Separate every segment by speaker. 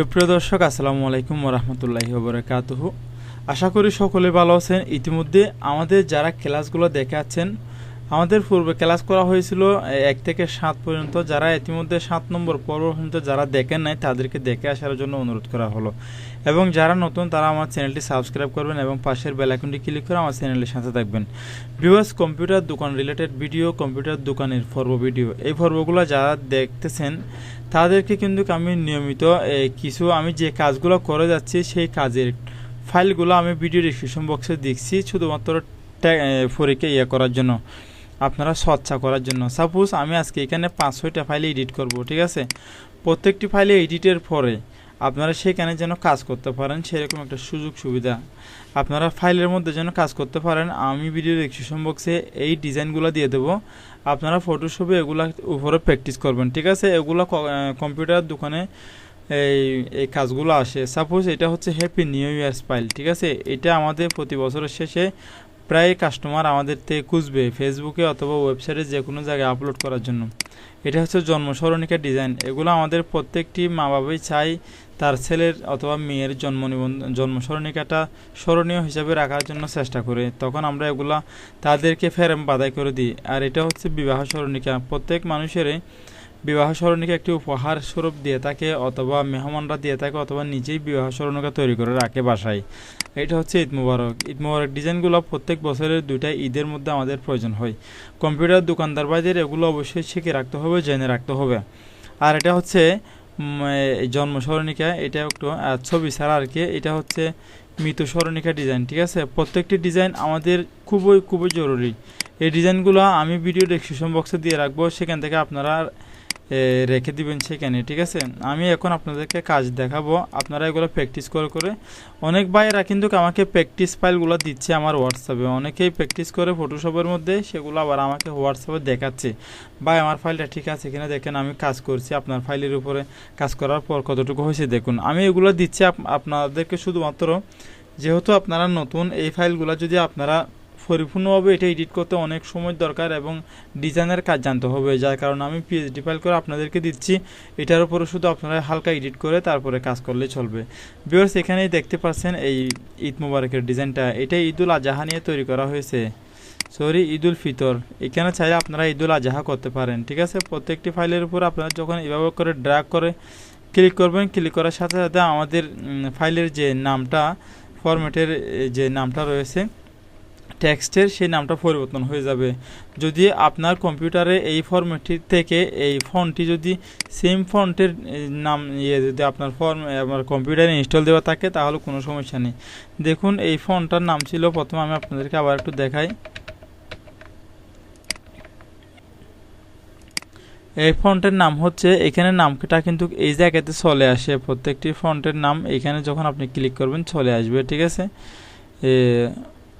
Speaker 1: সুপ্রিয় দর্শক, আসসালামু আলাইকুম রহমতুল্লাহি ওবরাকাতুহু আশা করি সকলে ভালো আছেন। ইতিমধ্যে আমাদের যারা ক্লাসগুলো দেখে আছেন, আমাদের পূর্বে ক্লাস করা হয়েছিল এক থেকে সাত পর্যন্ত। যারা ইতিমধ্যে সাত নম্বর পর্ব পর্যন্ত যারা দেখেন নাই, তাদেরকে দেখে আসার জন্য অনুরোধ করা হলো। এবং যারা নতুন, তারা আমার চ্যানেলটি সাবস্ক্রাইব করবেন এবং পাশের বেল আইকনটি ক্লিক করে আমার চ্যানেলের সাথে থাকবেন। ভিউয়ার্স, কম্পিউটার দোকান রিলেটেড ভিডিও, কম্পিউটার দোকানের পর্ব ভিডিও। এই পর্বগুলো যারা দেখতেছেন তাদেরকে কিন্তু আমি নিয়মিত কিছু আমি যে কাজগুলো করে যাচ্ছি, সেই কাজের ফাইলগুলো আমি ভিডিও ডিসক্রিপশন বক্সে দেখছি শুধুমাত্র পরীক্ষা ইয়ে করার জন্য, আপনারা সচ্ছা করার জন্য। সাপোজ আমি আজকে এখানে পাঁচ ছয়টা ফাইলে এডিট করব, ঠিক আছে? প্রত্যেকটি ফাইলে এডিটের পরে আপনারা সেখানে যেন কাজ করতে পারেন, সেরকম একটা সুযোগ সুবিধা। আপনারা ফাইলের মধ্যে যেন কাজ করতে পারেন, আমি ভিডিও ডিসক্রিপশন বক্সে এই ডিজাইনগুলো দিয়ে দেবো। আপনারা ফটোশপে এগুলা উপরে প্র্যাকটিস করবেন, ঠিক আছে? এগুলো কম্পিউটার দোকানে এই এই কাজগুলো আসে। সাপোজ এটা হচ্ছে হ্যাপি নিউ ইয়ার্স ফাইল ঠিক আছে? এটা আমাদের প্রতি বছরের শেষে প্রায় কাস্টমার আমাদের থেকে খুঁজবে ফেসবুকে অথবা ওয়েবসাইটে যে কোনো জায়গায় আপলোড করার জন্য। এটা হচ্ছে জন্ম স্মরণিকা ডিজাইন এগুলো আমাদের প্রত্যেকটি মা বাবাই চাই তার ছেলের অথবা মেয়ের জন্ম নিবন্ধন জন্ম স্মরণিকাটা স্মরণীয় হিসাবে রাখার জন্য চেষ্টা করে। তখন আমরা এগুলা তাদেরকে ফেরেম বাদাই করে দিই। আর এটা হচ্ছে বিবাহ স্মরণিকা। প্রত্যেক মানুষেরই বিবাহ স্মরণিকা একটি উপহার স্বরূপ দিয়ে থাকে অথবা মেহমানরা দিয়ে থাকে অথবা নিজেই বিবাহ স্মরণিকা তৈরি করে রাখে বাসায়। এটা হচ্ছে ঈদ মুবারক। ঈদ মুবারক ডিজাইনগুলো প্রত্যেক বছরের দুইটা ঈদের মধ্যে আমাদের প্রয়োজন হয়। কম্পিউটার দোকানদার বাজার এগুলো অবশ্যই শিখে রাখতে হবে, জেনে রাখতে হবে। আর এটা হচ্ছে জন্ম স্মরণিকা, এটা একটু ছবি ছাড়া আর কি, এটা হচ্ছে মৃত স্মরণিকা ডিজাইন, ঠিক আছে? প্রত্যেকটি ডিজাইন আমাদের খুবই খুবই জরুরি। এই ডিজাইনগুলো আমি ভিডিও ডেসক্রিপশন বক্সে দিয়ে রাখব, সেখান থেকে আপনারা রেখে দিবেন সেখানে, ঠিক আছে? আমি এখন আপনাদেরকে কাজ দেখাবো। আপনারা এগুলো প্র্যাকটিস করে করে। অনেক ভাইয়েরা কিন্তু আমাকে প্র্যাকটিস ফাইলগুলো দিচ্ছে আমার হোয়াটসঅ্যাপে অনেকেই প্র্যাকটিস করে ফটোশপের মধ্যে, সেগুলো আবার আমাকে হোয়াটসঅ্যাপে দেখাচ্ছে। ভাই, আমার ফাইলটা ঠিক আছে কিনা দেখেন, আমি কাজ করছি আপনার ফাইলের উপরে। কাজ করার পর কতটুকু হয়েছে দেখুন। আমি এগুলো দিচ্ছি আপনাদেরকে শুধুমাত্র, যেহেতু আপনারা নতুন, এই ফাইলগুলো যদি আপনারা পরিপূর্ণভাবে এটা এডিট করতে অনেক সময় দরকার এবং ডিজাইনের কাজ জানতে হবে, যার কারণে আমি পিএইচডি ফাইল করে আপনাদেরকে দিচ্ছি। এটার উপরে শুধু আপনারা হালকা এডিট করে তারপরে কাজ করলে চলবে। ভিউয়ার্স এখানেই দেখতে পাচ্ছেন এই ঈদ মুবারকের ডিজাইনটা এটা ঈদুল আজহা নিয়ে তৈরি করা হয়েছে। সরি ঈদুল ফিতর। এখানে চাইলে আপনারা ঈদুল আজহা করতে পারেন, ঠিক আছে? প্রত্যেকটি ফাইলের উপর আপনারা যখন এভাবে করে ড্র্যাগ করে ক্লিক করবেন ক্লিক করার সাথে সাথে আমাদের ফাইলের যে নামটা ফরম্যাটের যে নামটা রয়েছে টেক্সটের সেই নামটা পরিবর্তন হয়ে যাবে। যদি আপনার কম্পিউটারে এই ফরম্যাটটি থেকে এই ফন্টটি যদি সেম ফন্টের নাম ইয়ে যদি আপনার ফর্ম আমার কম্পিউটারে ইনস্টল দেওয়া থাকে, তাহলে কোনো সমস্যা নেই। দেখুন, এই ফন্টটার নাম ছিল, প্রথমে আমি আপনাদেরকে আবার একটু দেখাই। এই ফন্টের নাম হচ্ছে, এখানে নামটা কিন্তু এই জায়গাতে চলে আসে। প্রত্যেকটি ফন্টের নাম এখানে যখন আপনি ক্লিক করবেন, চলে আসবে, ঠিক আছে?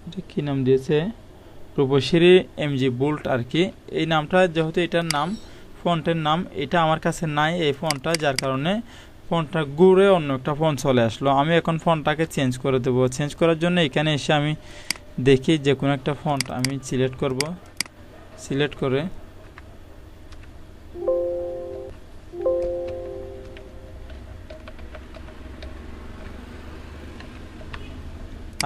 Speaker 1: এটা কী নাম দিয়েছে? রূপশ্রী এমজি বোল্ট আর কি। এই নামটা যেহেতু এটার নাম, ফন্টের নাম, এটা আমার কাছে নাই এই ফোনটা, যার কারণে ফোনটা ঘুরে অন্য একটা ফোন চলে আসলো। আমি এখন ফোনটাকে চেঞ্জ করে দেবো। চেঞ্জ করার জন্য এখানে এসে আমি দেখি যে কোনো একটা ফন্ট আমি সিলেক্ট করব। সিলেক্ট করে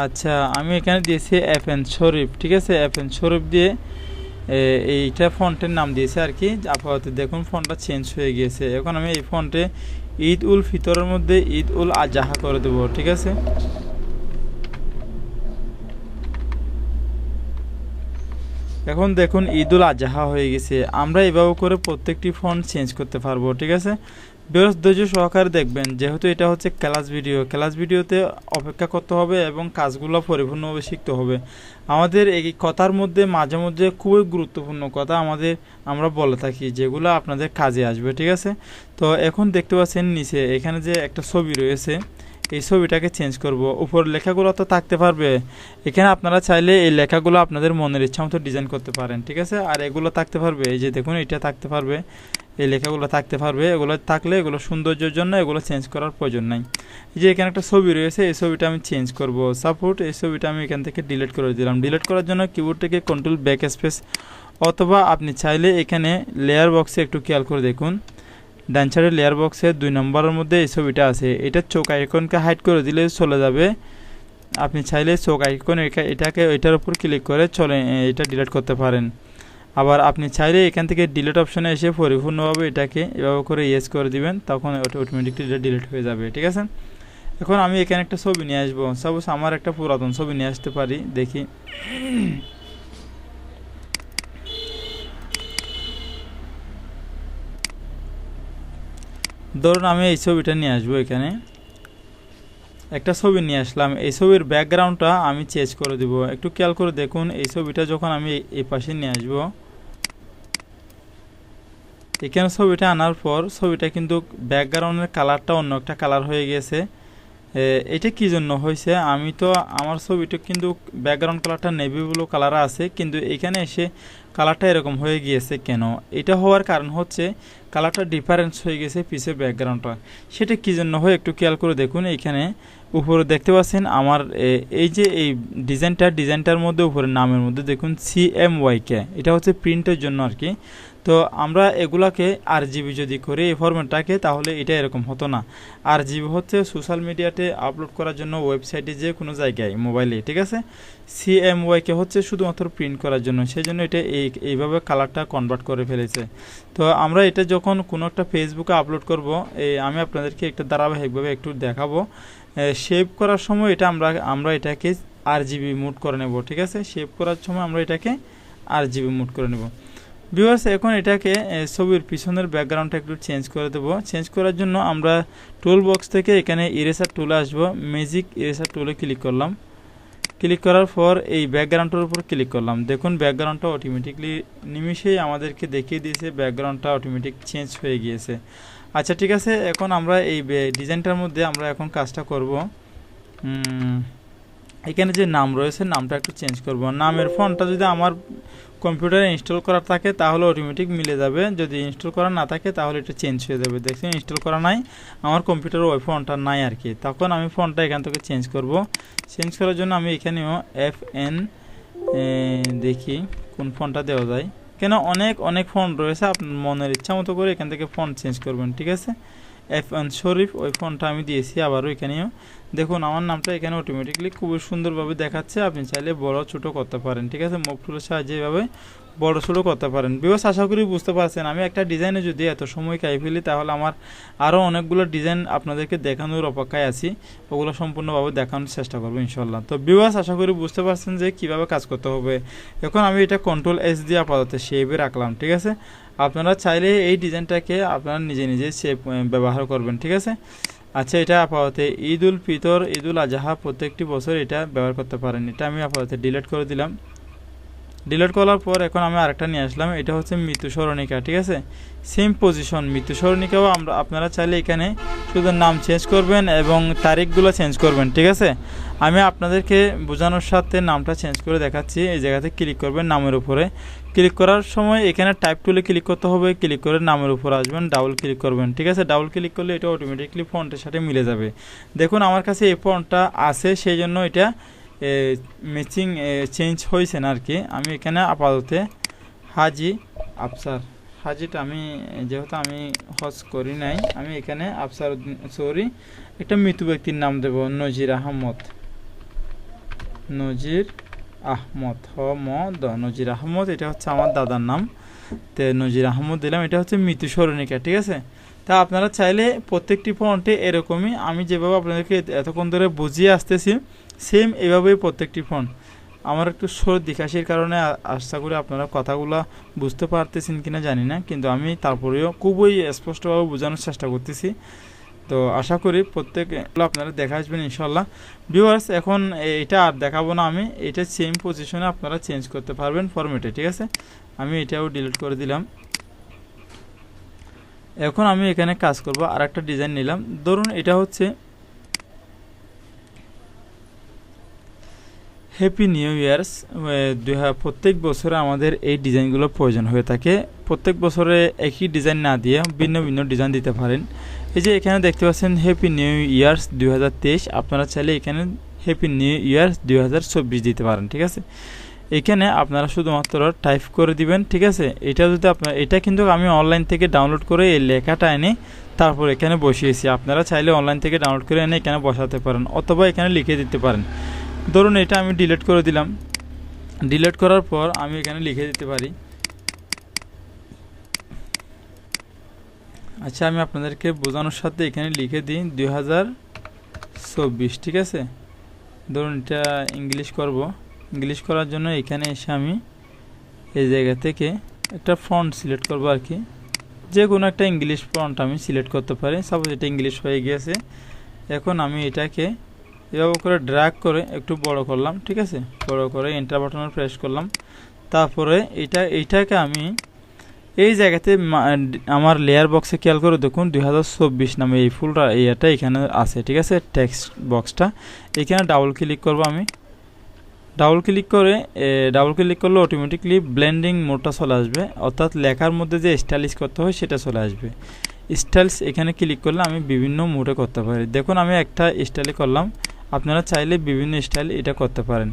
Speaker 1: আচ্ছা আমি এখানে দিয়েছি এন শরীফ ঠিক আছে? এন শরীফ দিয়ে এইটা ফন্টের নাম দিয়েছে আর কি। আপাতত দেখুন, ফন্টটা চেঞ্জ হয়ে গিয়েছে। এখন আমি এই ফন্টে ঈদ উল ফিতরের মধ্যে ঈদ উল আজাহা করে দেবো, ঠিক আছে? এখন দেখুন, ঈদ উল আজহা হয়ে গেছে। আমরা এভাবে করে প্রত্যেকটি ফন্ট চেঞ্জ করতে পারব, ঠিক আছে? বেশ ধৈর্য সহকারে দেখবেন, যেহেতু এটা হচ্ছে ক্লাস ভিডিও ক্লাস ভিডিওতে অপেক্ষা করতে হবে এবং কাজগুলো পরিপূর্ণভাবে শিখতে হবে। আমাদের এই কথার মধ্যে, মাঝে মধ্যে খুবই গুরুত্বপূর্ণ কথা আমাদের, আমরা বলে থাকি, যেগুলো আপনাদের কাজে আসবে, ঠিক আছে? তো এখন দেখতে পাচ্ছেন নিচে, এখানে যে একটা ছবি রয়েছে, এই ছবিটাকে চেঞ্জ করব। উপর লেখাগুলো তো থাকতে পারবে। এখানে আপনারা চাইলে এই লেখাগুলো আপনাদের মনের ইচ্ছা মতো ডিজাইন করতে পারেন, ঠিক আছে? আর এগুলো থাকতে পারবে, এই যে দেখুন, এটা থাকতে পারবে। এই লেখাগুলো থাকতে পারবে। এগুলো থাকলে এগুলো সৌন্দর্যের জন্য এগুলো চেঞ্জ করার প্রয়োজন নাই। যে এখানে একটা ছবি রয়েছে, এই ছবিটা আমি চেঞ্জ করব। সাপোর্ট এই ছবিটা আমি এখান থেকে ডিলিট করে দিলাম। ডিলিট করার জন্য কিবোর্ড থেকে কন্ট্রোল ব্যাক স্পেস অথবা আপনি চাইলে এখানে লেয়ার বক্সে একটু খেয়াল করে দেখুন। ডান সাইডের লেয়ার বক্সে দুই নম্বরের মধ্যে এই ছবিটা আছে। এটা চোখ আইকনকে হাইড করে দিলে চলে যাবে। আপনি চাইলে চোখ আইকন এটাকে, এটার উপর ক্লিক করে চলে এটা ডিলিট করতে পারেন। আবার আপনি চাইলে এখান থেকে ডিলেট অপশনে এসে পরিপূর্ণভাবে এটাকে এভাবে করে ইয়েস করে দিবেন, তখন অটোমেটিকলি এটা ডিলিট হয়ে যাবে, ঠিক আছে? এখন আমি এখানে একটা ছবি নিয়ে আসব। সাপোজ আমার একটা পুরাতন ছবি নিয়ে আসতে পারি, দেখি। ধরুন আমি এই ছবিটা নিয়ে আসব এখানে। একটা ছবি নিয়ে আসলাম। এই ছবির ব্যাকগ্রাউন্ডটা আমি চেঞ্জ করে দিব। একটু খেয়াল করে দেখুন, এই ছবিটা যখন আমি এই পাশে নিয়ে আসব এখানে ছবিটা আনার পর ছবিটা কিন্তু ব্যাকগ্রাউন্ডের কালারটা অন্য একটা কালার হয়ে গেছে। এটা কি জন্য হয়েছে? আমি তো আমার ছবিটা কিন্তু ব্যাকগ্রাউন্ড কালারটা নেভি ব্লু কালার আছে, কিন্তু এখানে এসে কালারটা এরকম হয়ে গিয়েছে কেন? এটা হওয়ার কারণ হচ্ছে কালারটা ডিফারেন্স হয়ে গেছে পিসের ব্যাকগ্রাউন্ডটা। সেটা কি জন্য হয় একটু খেয়াল করে দেখুন এখানে। উপরে দেখতে পাচ্ছেন আমার এই যে এই ডিজাইনটা, ডিজাইনটার মধ্যে উপরে নামের মধ্যে দেখুন সি এম ওয়াই কে এটা হচ্ছে প্রিন্টের জন্য আর কি। তো আমরা এগুলাকে আর জিবি যদি করি, এই ফরম্যাটটাকে, তাহলে এটা এরকম হতো না। আর জিবি হচ্ছে সোশ্যাল মিডিয়াতে আপলোড করার জন্য ওয়েবসাইটে যে কোনো জায়গায়, মোবাইলে, ঠিক আছে? সিএমওয়াইকে হচ্ছে শুধুমাত্র প্রিন্ট করার জন্য সেই জন্য এটা এই, এইভাবে কালারটা কনভার্ট করে ফেলেছে। তো আমরা এটা যখন কোনো একটা ফেসবুকে আপলোড করব এই আমি আপনাদেরকে একটা ধারাবাহিকভাবে একটু দেখাবো। শেভ করার সময় এটা আমরা আমরা এটাকে আর জিবি মুড করে নেব, ঠিক আছে? শেভ করার সময় আমরা এটাকে আর জিবি মুড করে নেব। ভিউয়ার্স এখন এটাকে ছবির পিছনের ব্যাকগ্রাউন্ডটা একটু চেঞ্জ করে দেবো। চেঞ্জ করার জন্য আমরা টুল বক্স থেকে এখানে ইরেসার টুলে আসব। ম্যাজিক ইরেসার টুলে ক্লিক করলাম। ক্লিক করার পর এই ব্যাকগ্রাউন্ডটার উপর ক্লিক করলাম। দেখুন ব্যাকগ্রাউন্ডটা অটোমেটিকলি নিমিশেই আমাদেরকে দেখিয়ে দিয়েছে। ব্যাকগ্রাউন্ডটা অটোমেটিক চেঞ্জ হয়ে গিয়েছে। আচ্ছা ঠিক আছে, এখন আমরা এই ডিজাইনটার মধ্যে আমরা এখন কাজটা করব। এখানে যে নাম রয়েছে, নামটা একটু চেঞ্জ করব। নামের ফোনটা যদি আমার কম্পিউটারে ইনস্টল করা থাকে, তাহলে অটোমেটিক মিলে যাবে। যদি ইনস্টল করা না থাকে, তাহলে এটা চেঞ্জ হয়ে যাবে। দেখছেন ইনস্টল করা নাই, আমার কম্পিউটারে ওই ফোনটা নাই আর কি। তখন আমি ফোনটা এখান থেকে চেঞ্জ করব। চেঞ্জ করার জন্য আমি এখানেও এফ এন দেখি কোন ফোনটা দেওয়া যায়। কেন, অনেক অনেক ফোন রয়েছে, আপনার মনের ইচ্ছা মতো করে এখান থেকে ফোন চেঞ্জ করবেন, ঠিক আছে? এফ এন শরীফ ওই ফোনটা আমি দিয়েছি, আবারও এখানেও দেখুন, আমার নামটা এখানে অটোমেটিকলি খুবই সুন্দরভাবে দেখাচ্ছে, আপনি চাইলে বড় ছোট করতে পারেন, ঠিক আছে? মুভ টুলের সাহায্যে এভাবে বড় ছোটো করতে পারেন। বিবাস আশা করি বুঝতে পারছেন, আমি একটা ডিজাইনে যদি এত সময় খাই ফেলি, তাহলে আমার আরও অনেকগুলো ডিজাইন আপনাদেরকে দেখানোর অপেক্ষায় আছি। ওগুলো সম্পূর্ণভাবে দেখানোর চেষ্টা করব ইনশাল্লাহ তো বিবাস আশা করি বুঝতে পারছেন যে কীভাবে কাজ করতে হবে। এখন আমি এটা কন্ট্রোল এস দিয়ে আপাতত শেপে রাখলাম, ঠিক আছে? আপনারা চাইলে এই ডিজাইনটাকে আপনারা নিজে নিজে শেপ ব্যবহার করবেন, ঠিক আছে? আচ্ছা এটা আপাতত ঈদ উল ফিতর, ঈদ উল আজহা প্রত্যেকটি বছর এটা ব্যবহার করতে পারেন। এটা আমি আপাতত ডিলিট করে দিলাম। ডিলিট করার পর এখন আমি আরেকটা নিয়ে আসলাম। এটা হচ্ছে মৃত্যু স্মরণিকা ঠিক আছে? সেম পজিশন মৃত্যু স্মরণিকাও আমরা, আপনারা চাইলে এখানে শুধু নাম চেঞ্জ করবেন এবং তারিখগুলো চেঞ্জ করবেন, ঠিক আছে? আমি আপনাদেরকে বোঝানোর সাথে নামটা চেঞ্জ করে দেখাচ্ছি। এই জায়গাতে ক্লিক করবেন নামের উপরে। ক্লিক করার সময় এখানে টাইপ টুলে ক্লিক করতে হবে ক্লিক করে নামের উপর আসবেন ডাবল ক্লিক করবেন, ঠিক আছে? ডাবল ক্লিক করলে এটা অটোমেটিকলি ফন্টের সাথে মিলে যাবে। দেখুন, আমার কাছে এই ফন্টটা আছে, সেই জন্য এটা ম্যাচিং চেঞ্জ হয়েছে না আর কি আমি এখানে আপাতত হাজি আফসার, হাজিটা আমি, যেহেতু আমি হজ করি নাই, আমি এখানে আফসার সরি একটা মৃত ব্যক্তির নাম দেব, নজির আহমদ। নজির আহমদ হ ম দ নজির আহমদ, এটা হচ্ছে আমার দাদার নাম। তো নজির আহমদ দিলাম, এটা হচ্ছে মৃত্যু স্মরণিকা, ঠিক আছে? তা আপনারা চাইলে প্রত্যেকটি ফন্টে এরকমই, আমি যেভাবে আপনাদেরকে এতক্ষণ ধরে বুঝিয়ে আসতেছি সেম এভাবেই প্রত্যেকটি ফোন আমার একটু সর্দি কাশির কারণে আশা করি আপনারা কথাগুলো বুঝতে পারতেছেন কিনা জানি না, কিন্তু আমি তারপরেও খুবই স্পষ্টভাবে বোঝানোর চেষ্টা করতেছি। তো আশা করি প্রত্যেক আপনারা দেখা আসবেন ইনশাল্লাহ ভিউয়ার্স এখন এটা আর দেখাবো না আমি। এটা সেম পজিশনে আপনারা চেঞ্জ করতে পারবেন ফরম্যাটে ঠিক আছে? আমি এটাও ডিলিট করে দিলাম। এখন আমি এখানে কাজ করব আর একটা ডিজাইন নিলাম। ধরুন এটা হচ্ছে হ্যাপি নিউ ইয়ার্স প্রত্যেক বছরে আমাদের এই ডিজাইনগুলো প্রয়োজন হয়ে থাকে। প্রত্যেক বছরে একই ডিজাইন না দিয়ে ভিন্ন ভিন্ন ডিজাইন দিতে পারেন। এই যে এখানে দেখতে পাচ্ছেন হ্যাপি নিউ ইয়ার্স দু হাজার তেইশ। আপনারা চাইলে এখানে হ্যাপি নিউ ইয়ার্স দু হাজার চব্বিশ দিতে পারেন, ঠিক আছে? এখানে আপনারা শুধুমাত্র টাইপ করে দিবেন, ঠিক আছে? এটা যদি আপনার, এটা কিন্তু আমি অনলাইন থেকে ডাউনলোড করে এই লেখাটা এনে তারপর এখানে বসিয়েছি। আপনারা চাইলে অনলাইন থেকে ডাউনলোড করে এনে এখানে বসাতে পারেন অথবা এখানে লিখে দিতে পারেন। ধরুন এটা আমি ডিলিট করে দিলাম। ডিলিট করার পর আমি এখানে লিখে দিতে পারি। আচ্ছা আমি আপনাদেরকে বোঝানোর সাথে এখানে লিখে দিই, দুই হাজার চব্বিশ, ঠিক আছে? ধরুন এটা ইংলিশ করব। ইংলিশ করার জন্য এখানে এসে আমি এই জায়গা থেকে একটা ফন্ট সিলেক্ট করব আর কি। যে কোনো একটা ইংলিশ ফন্ট আমি সিলেক্ট করতে পারি। সাপোজ এটা ইংলিশ হয়ে গিয়েছে। এখন আমি এটাকে এভাবে করে ড্র্যাগ করে একটু বড় করলাম, ঠিক আছে? বড় করে এন্টার বাটনে প্রেস করলাম। তারপরে এটা, এইটাকে আমি এই জায়গাতে আমার লেয়ার বক্সে খেয়াল করে দেখুন, দুই হাজার চব্বিশ নামে এই ফুলটা এটা এখানে আছে, ঠিক আছে? টেক্সট বক্সটা এখানে ডাবল ক্লিক করব আমি। ডাবল ক্লিক করে ডাবল ক্লিক করলে অটোমেটিকলি ব্লেন্ডিং মোডটা চলে আসবে। অর্থাৎ লেখার মধ্যে যে স্টাইলিশ করতে হয়, সেটা চলে আসবে। স্টাইলস এখানে ক্লিক করলে আমি বিভিন্ন মোডে করতে পারি। দেখুন, আমি একটা স্টাইলে করলাম। আপনারা চাইলে বিভিন্ন স্টাইল এটা করতে পারেন।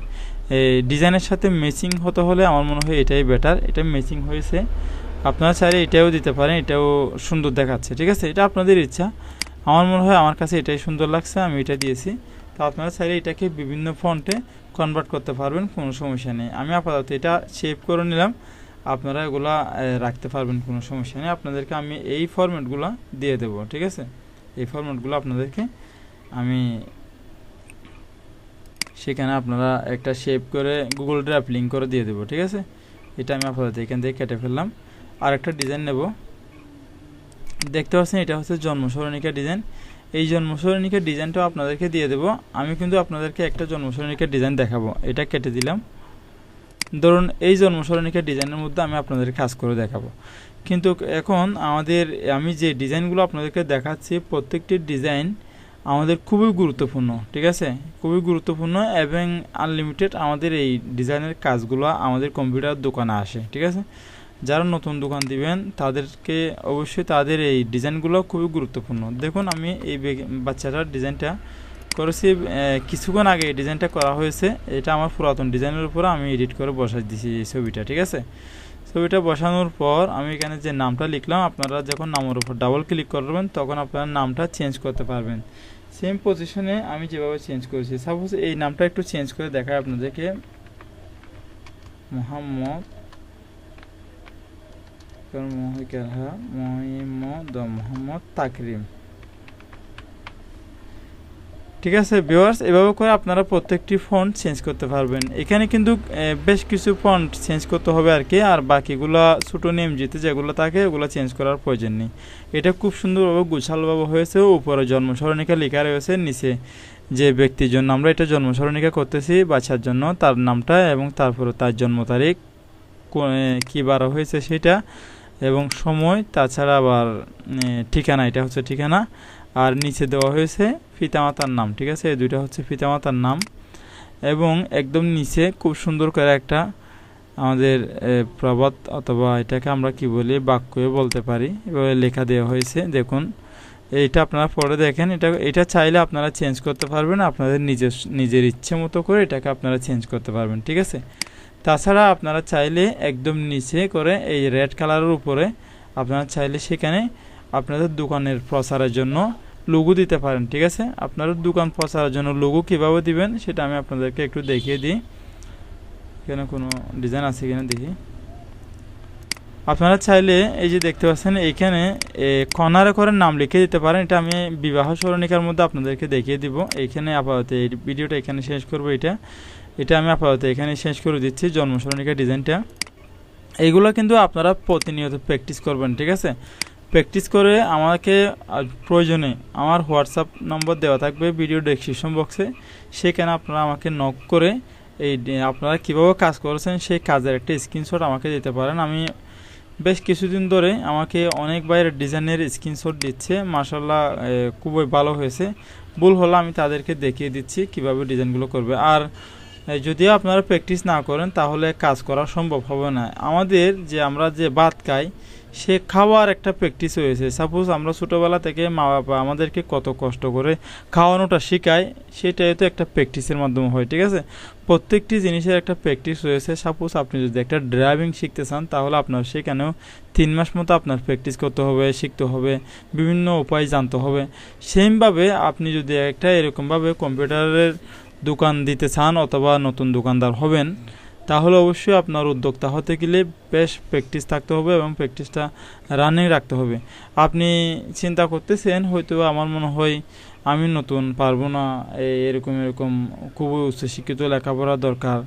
Speaker 1: ডিজাইনের সাথে ম্যাচিং হতে হলে আমার মনে হয় এটাই বেটার এটা ম্যাচিং হয়েছে। আপনারা চাইলে এটাও দিতে পারেন, এটাও সুন্দর দেখাচ্ছে, ঠিক আছে? এটা আপনাদের ইচ্ছা। আমার মনে হয় আমার কাছে এটাই সুন্দর লাগছে, আমি এটা দিয়েছি। তো আপনারা চাইলে এটাকে বিভিন্ন ফন্টে কনভার্ট করতে পারবেন, কোনো সমস্যা নেই। আমি আপাতত এটা সেভ করে নিলাম। আপনারা এগুলা রাখতে পারবেন, কোনো সমস্যা নেই। আপনাদেরকে আমি এই ফরম্যাটগুলো দিয়ে দেব, ঠিক আছে? এই ফরম্যাটগুলো আপনাদেরকে আমি সেখানে আপনারা একটা সেভ করে গুগল ড্রাইভ লিঙ্ক করে দিয়ে দেবো, ঠিক আছে? এটা আমি আপাতত এখান থেকে কেটে ফেললাম। আর একটা ডিজাইন নেব। দেখতে পাচ্ছেন, এটা হচ্ছে জন্মসরণিকা ডিজাইন। এই জন্মসরণিকার ডিজাইনটাও আপনাদেরকে দিয়ে দেবো। আমি কিন্তু আপনাদেরকে একটা জন্মসরণিকার ডিজাইন দেখাবো। এটা কেটে দিলাম। ধরুন, এই জন্মসরণিকার ডিজাইনের মধ্যে আমি আপনাদের কাজ করে দেখাবো। কিন্তু এখন আমাদের, আমি যে ডিজাইনগুলো আপনাদেরকে দেখাচ্ছি, প্রত্যেকটি ডিজাইন আমাদের খুবই গুরুত্বপূর্ণ, ঠিক আছে? খুবই গুরুত্বপূর্ণ এবং আনলিমিটেড আমাদের এই ডিজাইনের কাজগুলো আমাদের কম্পিউটার দোকানে আসে, ঠিক আছে? যারা নতুন দোকান দিবেন, তাদেরকে অবশ্যই তাদের এই ডিজাইনগুলো খুবই গুরুত্বপূর্ণ। দেখুন, আমি এই বাচ্চাটার ডিজাইনটা করেছি কিছুক্ষণ আগে এই ডিজাইনটা করা হয়েছে। এটা আমার পুরাতন ডিজাইনের উপর আমি এডিট করে বসাই দিয়েছি এই ছবিটা, ঠিক আছে? ছবিটা বসানোর পর আমি এখানে যে নামটা লিখলাম, আপনারা যখন নামের উপর ডাবল ক্লিক করবেন, তখন আপনারা নামটা চেঞ্জ করতে পারবেন। সেম পজিশনে আমি যেভাবে চেঞ্জ করেছি। সাপোজ এই নামটা একটু চেঞ্জ করে দেখায় আপনাদেরকে। মোহাম্মদ মোহাম্মদ তাকরিম। ঠিক আছে ভিউয়ার্স এভাবে করে আপনারা প্রত্যেকটি ফন্ট চেঞ্জ করতে পারবেন। এখানে কিন্তু বেশ কিছু ফন্ট চেঞ্জ করতে হবে আর কি, আর বাকিগুলো ছোটো নেম যেতে যেগুলো থাকে, ওগুলো চেঞ্জ করার প্রয়োজন নেই। এটা খুব সুন্দরভাবে গুছালভাবে হয়েছে, উপরে জন্মসরণিকা লেখা রয়েছে, নিচে যে ব্যক্তির জন্য আমরা এটা জন্মসরণিকা করতেছি, বাচ্চার জন্য তার নামটা এবং তারপরে তার জন্ম তারিখ কী বারো হয়েছে সেটা এবং সময়, তাছাড়া আবার ঠিকানা, এটা হচ্ছে ঠিকানা। আর নিচে দেওয়া হয়েছে পিতামাতার নাম, ঠিক আছে? এই দুইটা হচ্ছে পিতামাতার নাম। এবং একদম নিচে খুব সুন্দর করে একটা আমাদের প্রবাদ অথবা এটাকে আমরা কি বলি বাক্য বলতে পারি। এভাবে লেখা দেওয়া হয়েছে, দেখুন। এটা আপনারা পরে দেখেন, এটা এটা চাইলে আপনারা চেঞ্জ করতে পারবেন। আপনাদের নিজের নিজের ইচ্ছে মতো করে এটাকে আপনারা চেঞ্জ করতে পারবেন, ঠিক আছে? তাছাড়া আপনারা চাইলে একদম নিচে করে এই রেড কালারের উপরে আপনারা চাইলে সেখানে আপনাদের দোকানের প্রচারের জন্য লোগো দিতে পারেন, ঠিক আছে? আপনাদের দোকান প্রচারের জন্য লোগো কীভাবে দিবেন সেটা আমি আপনাদেরকে একটু দেখিয়ে দিই। এখানে কোনো ডিজাইন আছে কিনা দেখি। আপনারা চাইলে এই যে দেখতে পাচ্ছেন এইখানে কর্নারে করে নাম লিখে দিতে পারেন, এটা আমি বিবাহ সরণিকার মধ্যে আপনাদেরকে দেখিয়ে দিব। এইখানে আপাতত এই ভিডিওটা এখানে শেষ করব এটা এটা আমি আপাতত এখানে শেষ করে দিচ্ছি জন্মসরণিকা ডিজাইনটা। এইগুলো কিন্তু আপনারা প্রতিনিয়ত প্র্যাকটিস করবেন, ঠিক আছে? প্র্যাকটিস করে আমাকে প্রয়োজনে আমার হোয়াটসঅ্যাপ নম্বর দেওয়া থাকবে ভিডিও ডেসক্রিপশন বক্সে সেখানে আপনারা আমাকে নক করে এই আপনারা কীভাবে কাজ করেছেন সেই কাজের একটা স্ক্রিনশট আমাকে দিতে পারেন। আমি বেশ কিছুদিন ধরে আমাকে অনেক বাইরের ডিজাইনের স্ক্রিনশট দিচ্ছে মাসাল্লাহ খুবই ভালো হয়েছে। ভুল হলে আমি তাদেরকে দেখিয়ে দিচ্ছি কীভাবে ডিজাইনগুলো করবে। আর যদিও আপনারা প্র্যাকটিস না করেন, তাহলে কাজ করা সম্ভব হবে না। আমাদের যে আমরা যে ভাত খাই, সে খাওয়ার একটা প্র্যাকটিস হয়েছে। সাপোজ আমরা ছোটোবেলা থেকে মা বাবা আমাদেরকে কত কষ্ট করে খাওয়ানোটা শেখায়, সেটাই তো একটা প্র্যাকটিসের মাধ্যমে হয়, ঠিক আছে? প্রত্যেকটি জিনিসের একটা প্র্যাকটিস রয়েছে সাপোজ আপনি যদি একটা ড্রাইভিং শিখতে চান, তাহলে আপনার সেখানেও তিন মাস মতো আপনার প্র্যাকটিস করতে হবে, শিখতে হবে, বিভিন্ন উপায় জানতে হবে। সেমভাবে আপনি যদি একটা এরকমভাবে কম্পিউটারের দোকান দিতে চান অথবা নতুন দোকানদার হবেন, তাহলে অবশ্যই আপনার উদ্যোক্তা হতে গেলে বেশ প্র্যাকটিস থাকতে হবে এবং প্র্যাকটিসটা রানিং রাখতে হবে। আপনি চিন্তা করতেছেন হয়তো আমার মনে হয় আমি নতুন পারব না এই এরকম এরকম খুবই উচ্চশিক্ষিত লেখাপড়া দরকার।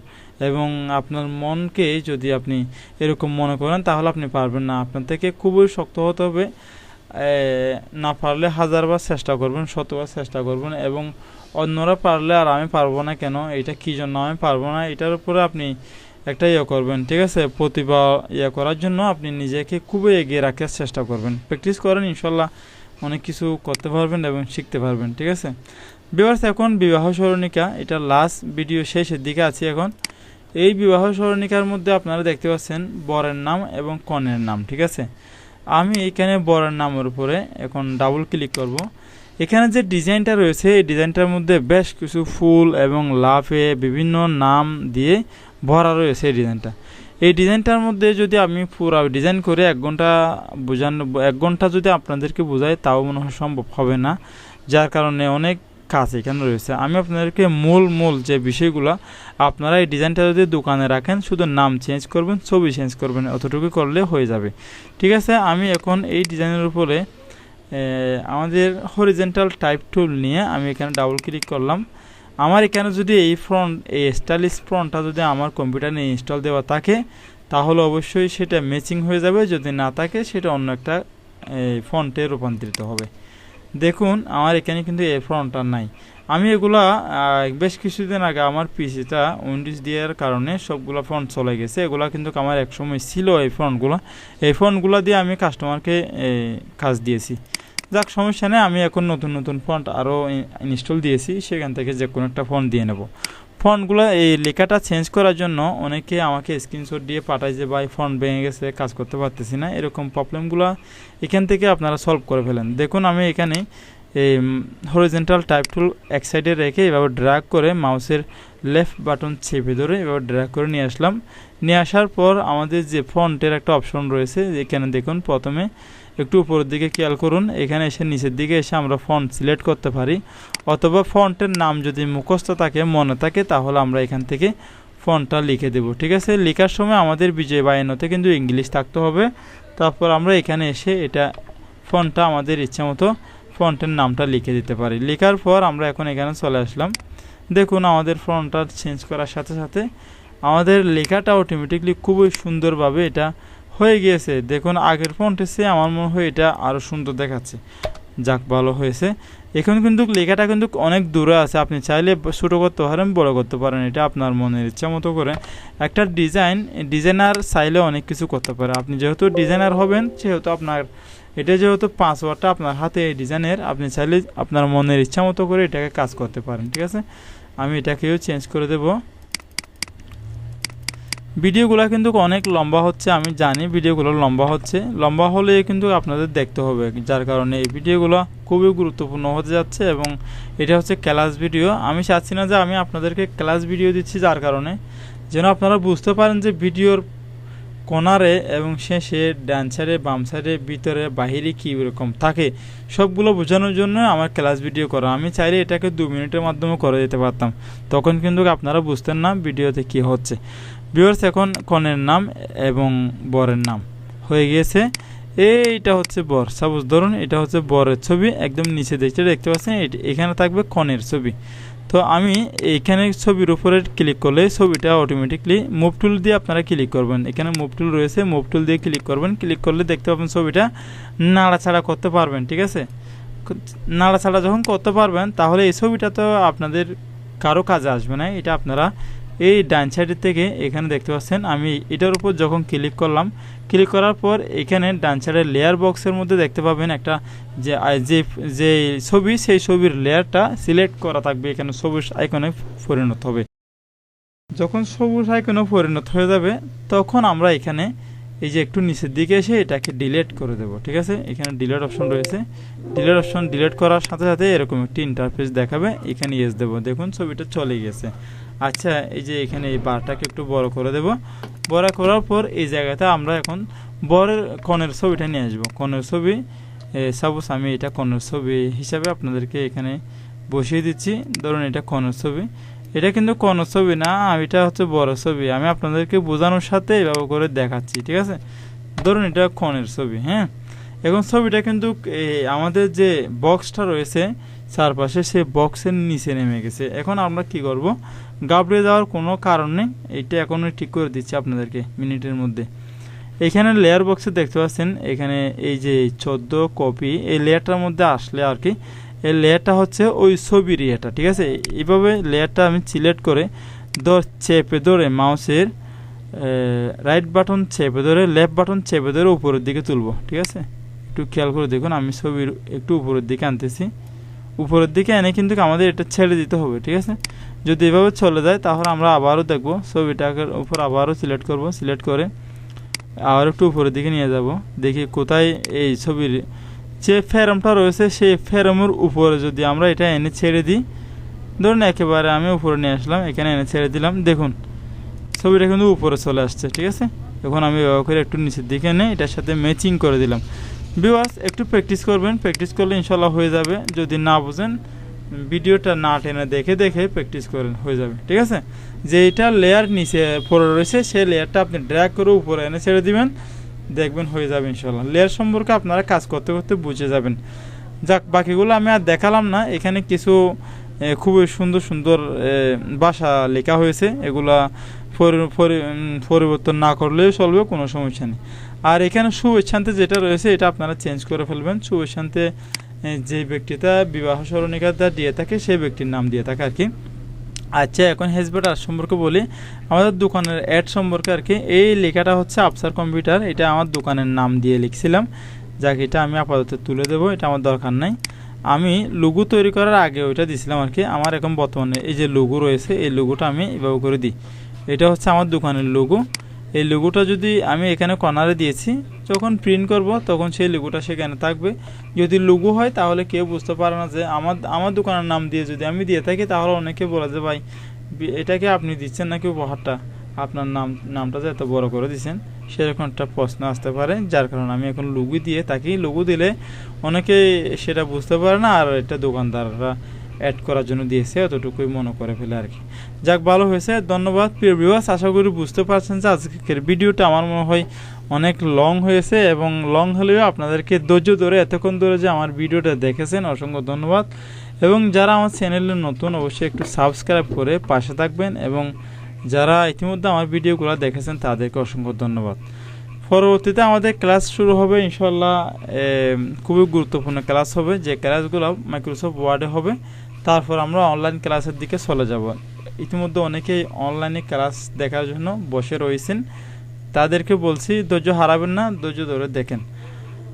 Speaker 1: এবং আপনার মনকে যদি আপনি এরকম মনে করেন, তাহলে আপনি পারবেন না। আপনার থেকে খুবই শক্ত হতে হবে না পারলে হাজারবার চেষ্টা করবেন, শতবার চেষ্টা করবেন এবং অন্যরা পারলে আর আমি পারব না কেন? এটা কী জন্য আমি পারব না? এটার উপরে আপনি একটা ইয়ে করবেন, ঠিক আছে? প্রতিভা ইয়ে করার জন্য আপনি নিজেকে খুবই এগিয়ে রাখার চেষ্টা করবেন। প্র্যাকটিস করেন, ইনশাল্লাহ অনেক কিছু করতে পারবেন এবং শিখতে পারবেন, ঠিক আছে? বিবাহ এখন বিবাহ স্মরণিকা এটা লাস্ট ভিডিও শেষের দিকে আছি এখন। এই বিবাহ স্মরণিকার মধ্যে আপনারা দেখতে পাচ্ছেন বরের নাম এবং কনের নাম, ঠিক আছে? আমি এখানে বরের নামের উপরে এখন ডাবল ক্লিক করব। এখানে যে ডিজাইনটা রয়েছে, এই ডিজাইনটার মধ্যে বেশ কিছু ফুল এবং লাফে বিভিন্ন নাম দিয়ে ভরা রয়েছে এই ডিজাইনটা। এই ডিজাইনটার মধ্যে যদি আমি পুরো ডিজাইন করে এক ঘণ্টা বোঝানো, এক ঘণ্টা যদি আপনাদেরকে বোঝাই, তাও মনে হয় সম্ভব হবে না, যার কারণে অনেক কাজ এখানে রয়েছে। আমি আপনাদেরকে মূল মূল যে বিষয়গুলো, আপনারা এই ডিজাইনটা যদি দোকানে রাখেন, শুধু নাম চেঞ্জ করবেন, ছবি চেঞ্জ করবেন, অতটুকু করলে হয়ে যাবে। ঠিক আছে, আমি এখন এই ডিজাইনের উপরে আমাদের হরিজেন্টাল টাইপ টুল নিয়ে আমি এখানে ডাবল ক্লিক করলাম। আমার এখানে যদি এই ফ্রন্ট এই স্টাইলিশ ফ্রন্টটা যদি আমার কম্পিউটারে ইনস্টল দেওয়া থাকে, তাহলে অবশ্যই সেটা ম্যাচিং হয়ে যাবে। যদি না থাকে, সেটা অন্য একটা ফন্টে রূপান্তরিত হবে। দেখুন, আমার এখানে কিন্তু এই ফ্রন্টটা নাই। আমি এগুলা বেশ কিছুদিন আগে আমার পিসিটা উইন্ডোজ দেওয়ার কারণে সবগুলো ফ্রন্ট চলে গেছে। এগুলা কিন্তু আমার একসময় ছিল এই ফ্রন্টগুলো এই ফন্টগুলো দিয়ে আমি কাস্টমারকে কাজ দিয়েছি। যাক, সমস্যা নেই, আমি এখন নতুন নতুন ফন্ট আরও ইনস্টল দিয়েছি, সেখান থেকে যে কোনো একটা ফন্ট দিয়ে নেব। ফন্টগুলো এই লেখাটা চেঞ্জ করার জন্য অনেকে আমাকে স্ক্রিনশট দিয়ে পাঠায় যে, ভাই ফন্ট ভেঙে গেছে, কাজ করতে পারতেছি না। এরকম প্রবলেমগুলো এখান থেকে আপনারা সলভ করে ফেলেন। দেখুন, আমি এখানে এই হরিজেন্টাল টাইপ টুল এক সাইডে রেখে এভাবে ড্র্যাগ করে মাউসের লেফট বাটন চেপে ধরে এভাবে ড্র্যাগ করে নিয়ে আসলাম। নিয়ে আসার পর আমাদের যে ফন্টের একটা অপশন রয়েছে, এখানে দেখুন প্রথমে একটু উপরের দিকে খেয়াল করুন। এখানে এসে নিচের দিকে এসে আমরা ফন্ট সিলেক্ট করতে পারি। অথবা ফন্টের নাম যদি মুখস্থ থাকে, মনে থাকে, তাহলে আমরা এখান থেকে ফন্টটা লিখে দেব, ঠিক আছে? লেখার সময় আমাদের বিজয় বায়ানোতে কিন্তু ইংলিশ থাকতে হবে। তারপর আমরা এখানে এসে এটা ফন্টটা আমাদের ইচ্ছা মতো ফন্টের নামটা লিখে দিতে পারি। লেখার পর আমরা এখন এখানে চলে আসলাম। দেখুন, আমাদের ফন্টটা চেঞ্জ করার সাথে সাথে আমাদের লেখাটা অটোমেটিকলি খুবই সুন্দরভাবে এটা হয়ে গিয়েছে। দেখুন, আগের ফন্টের চেয়ে আমার মনে হয় এটা আরও সুন্দর দেখাচ্ছে। যাক, ভালো হয়েছে। এখন কিন্তু লেখাটা কিন্তু অনেক দূরে আছে। আপনি চাইলে ছোটো করতে পারেন, বড় করতে পারেন। এটা আপনার মনের ইচ্ছা মতো করে। একটা ডিজাইন ডিজাইনার চাইলে অনেক কিছু করতে পারে। আপনি যেহেতু ডিজাইনার হবেন, সেহেতু আপনার, এটা যেহেতু পাসওয়ার্ডটা আপনার হাতে এই ডিজাইনের আপনি চাইলে আপনার মনের ইচ্ছা মতো করে এটাকে কাজ করতে পারেন, ঠিক আছে? আমি এটাকেও চেঞ্জ করে দেব। ভিডিওগুলো কিন্তু অনেক লম্বা হচ্ছে, আমি জানি ভিডিওগুলো লম্বা হচ্ছে। লম্বা হলে কিন্তু আপনাদের দেখতে হবে, যার কারণে এই ভিডিওগুলো খুবই গুরুত্বপূর্ণ হতে যাচ্ছে এবং এটা হচ্ছে ক্লাস ভিডিও আমি চাচ্ছি না যে আমি আপনাদেরকে ক্লাস ভিডিও দিচ্ছি যার কারণে। যেন আপনারা বুঝতে পারেন যে ভিডিওর কোনারে এবং শেষে ডান সাইডে, বাম সাইডে, ভিতরে, বাহিরে কী রকম থাকে, সবগুলো বোঝানোর জন্য আমার ক্লাস ভিডিও করা। আমি চাইলে এটাকে দু মিনিটের মাধ্যমে করে দিতে পারতাম। তখন কিন্তু আপনারা বুঝতেন না ভিডিওতে কি হচ্ছে। ভিউয়ার্স, এখন কনের নাম এবং বরের নাম হয়ে গিয়েছে। এইটা হচ্ছে বর। সাপোজ ধরুন, এটা হচ্ছে বরের ছবি। একদম নিচে দেখতে দেখতে পাচ্ছেন এখানে থাকবে কনের ছবি। তো আমি এইখানে ছবির উপরে ক্লিক করলে ছবিটা অটোমেটিকলি মুভ টুল দিয়ে আপনারা ক্লিক করবেন। এখানে মুভ টুল রয়েছে মুভ টুল দিয়ে ক্লিক করবেন। ক্লিক করলে দেখতে পাবেন ছবিটা নাড়াছাড়া করতে পারবেন, ঠিক আছে? নাড়াছাড়া যখন করতে পারবেন, তাহলে এই ছবিটা তো আপনাদের কারও কাজে আসবে না, এটা আপনারা এই ডান সাইডের থেকে এখানে দেখতে পাচ্ছেন, আমি এটার উপর যখন ক্লিক করলাম ক্লিক করার পর এখানে ডান সাইডের লেয়ার বক্সের মধ্যে দেখতে পাবেন একটা যে যে যে ছবি, সেই ছবির লেয়ারটা সিলেক্ট করা থাকবে। এখানে সবুজ আইকনে পরিণত হবে। যখন সবুজ আইকনে পরিণত হয়ে যাবে, তখন আমরা এখানে এই যে একটু নিচের দিকে এসে এটাকে ডিলিট করে দেব, ঠিক আছে? এখানে ডিলিট অপশন রয়েছে। ডিলিট অপশন ডিলিট করার সাথে সাথে এরকম একটি ইন্টারফেস দেখাবে। এখানে ইয়েস দেবো। দেখুন, ছবিটা চলে গেছে। আচ্ছা এই যে এখানে এই বারটাকে একটু বড় করে দেব। বড় করার পর এই জায়গাতে আমরা এখন বরের কনের ছবিটা নিয়ে আসব। কনের ছবি সাপোজ আমি এটা কনের ছবি হিসাবে আপনাদেরকে এখানে বসিয়ে দিচ্ছি। ধরুন এটা কনের ছবি। এটা কিন্তু কোনো ছবি না, এটা হচ্ছে বড় ছবি। আমি আপনাদেরকে বোঝানোর সাথে এভাবে করে দেখাচ্ছি, ঠিক আছে? ধরুন এটা ক্ষণের ছবি হ্যাঁ? এখন ছবিটা কিন্তু আমাদের যে বক্সটা রয়েছে, চারপাশে সে বক্সের নিচে নেমে গেছে। এখন আমরা কি করব? গাবড়ে যাওয়ার কোনো কারণ নেই এইটা এখনই ঠিক করে দিচ্ছি আপনাদেরকে মিনিটের মধ্যে। এখানে লেয়ার বক্সে দেখতে পাচ্ছেন, এখানে এই যে চোদ্দ কপি, এই লেয়ারটার মধ্যে আসলে আর কি, এই লেয়ারটা হচ্ছে ওই ছবির ইয়েটা ঠিক আছে? এইভাবে লেয়ারটা আমি সিলেক্ট করে ধর চেপে ধরে মাউসের রাইট বাটন চেপে ধরে লেফট বাটন চেপে ধরে উপরের দিকে তুলবো, ঠিক আছে? একটু খেয়াল করে দেখুন, আমি ছবির একটু উপরের দিকে আনতেছি। উপরের দিকে এনে কিন্তু আমাদের এটা ছেড়ে দিতে হবে, ঠিক আছে? যদি এভাবে চলে যায়, তাহলে আমরা আবারও দেখব। ছবিটাকে উপর আবারও সিলেক্ট করব। সিলেক্ট করে আবার একটু উপরের দিকে নিয়ে যাব। দেখি কোথায় এই ছবির যে ফেরমটা রয়েছে, সেই ফেরমের উপরে যদি আমরা এটা এনে ছেড়ে দিই, ধরুন একেবারে আমি উপরে নিয়ে আসলাম, এখানে এনে ছেড়ে দিলাম। দেখুন, ছবিটা কিন্তু উপরে চলে আসছে, ঠিক আছে? এখন আমি ব্যবহার করে একটু নিচের দিকে এনে এটার সাথে ম্যাচিং করে দিলাম। বিওয়াস একটু প্র্যাকটিস করবেন। প্র্যাকটিস করলে ইনশাল্লাহ হয়ে যাবে। যদি না বুঝেন ভিডিওটা না টেনে দেখে দেখে প্র্যাকটিস করেন, হয়ে যাবে, ঠিক আছে? যে এটা লেয়ার নিচে পড়ে রয়েছে, সেই লেয়ারটা আপনি ড্র্যাগ করে উপরে এনে ছেড়ে দিবেন, দেখবেন হয়ে যাবে ইনশাল্লাহ লেয়ার সম্পর্কে আপনারা কাজ করতে করতে বুঝে যাবেন। যাক, বাকিগুলো আমি আর দেখালাম না, এখানে কিছু খুবই সুন্দর সুন্দর ভাষা লেখা হয়েছে, এগুলা পরিবর্তন না করলেও চলবে, কোনো সমস্যা নেই। আর এখানে শুভেচ্ছান্তে যেটা রয়েছে, এটা আপনারা চেঞ্জ করে ফেলবেন। শুভেচ্ছান্তে যে ব্যক্তিটা বিবাহ স্মরণিকাটা দিয়ে থাকে, সেই ব্যক্তির নাম দিয়ে থাকে আর কি। আচ্ছা এখন হেসবেট আর সম্পর্কে বলি। আমাদের দোকানের অ্যাড সম্পর্কে আর কি, এই লেখাটা হচ্ছে আফসার কম্পিউটার এটা আমার দোকানের নাম দিয়ে লিখছিলাম। যাকে, এটা আমি আপাতত তুলে দেবো, এটা আমার দরকার নাই। আমি লুগু তৈরি করার আগে ওইটা দিছিলাম আর কি, আমার এখন বর্তমানে এই যে লুগু রয়েছে, এই লুগুটা আমি এভাবে করে দিই। এটা হচ্ছে আমার দোকানের লুগু। এই লুগুটা যদি আমি এখানে কর্নারে দিয়েছি, যখন প্রিন্ট করব, তখন সেই লুগুটা সেখানে থাকবে। যদি লুগু হয়, তাহলে কেউ বুঝতে পারে না যে আমার আমার দোকানের নাম দিয়ে যদি আমি দিয়ে থাকি, তাহলে অনেকে বলে যে, ভাই এটাকে আপনি দিচ্ছেন নাকি উপহারটা? আপনার নাম, নামটা যে এত বড় করে দিচ্ছেন? সেরকম একটা প্রশ্ন আসতে পারে, যার কারণে আমি এখন লুগু দিয়ে থাকি। লুগু দিলে অনেকে সেটা বুঝতে পারে না, আর এটা দোকানদাররা অ্যাড করার জন্য দিয়েছে অতটুকুই মনে করে ফেলে আর কি। যাক, ভালো হয়েছে, ধন্যবাদ। প্রিয় ভিউয়ার্স আশা করি বুঝতে পারছেন যে আজকের ভিডিওটা আমার মনে হয় অনেক লং হয়েছে এবং লং হলেও আপনাদেরকে ধৈর্য ধরে, এতক্ষণ ধরে যে আমার ভিডিওটা দেখেছেন, অসংখ্য ধন্যবাদ। এবং যারা আমার চ্যানেলে নতুন, অবশ্যই একটু সাবস্ক্রাইব করে পাশে থাকবেন এবং যারা ইতিমধ্যে আমার ভিডিওগুলো দেখেছেন, তাদেরকে অসংখ্য ধন্যবাদ। পরবর্তীতে আমাদের ক্লাস শুরু হবে ইনশাল্লাহ খুবই গুরুত্বপূর্ণ ক্লাস হবে, যে ক্লাসগুলো মাইক্রোসফট ওয়ার্ডে হবে। তারপর আমরা অনলাইন ক্লাসের দিকে চলে যাব। ইতিমধ্যে অনেকেই অনলাইনে ক্লাস দেখার জন্য বসে রয়েছেন। তাদেরকে বলছি, ধৈর্য হারাবেন না, ধৈর্য ধরে দেখেন।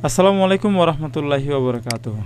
Speaker 1: আসসালামু আলাইকুম ওরহমতুল্লাহি ওবরাকাতুহ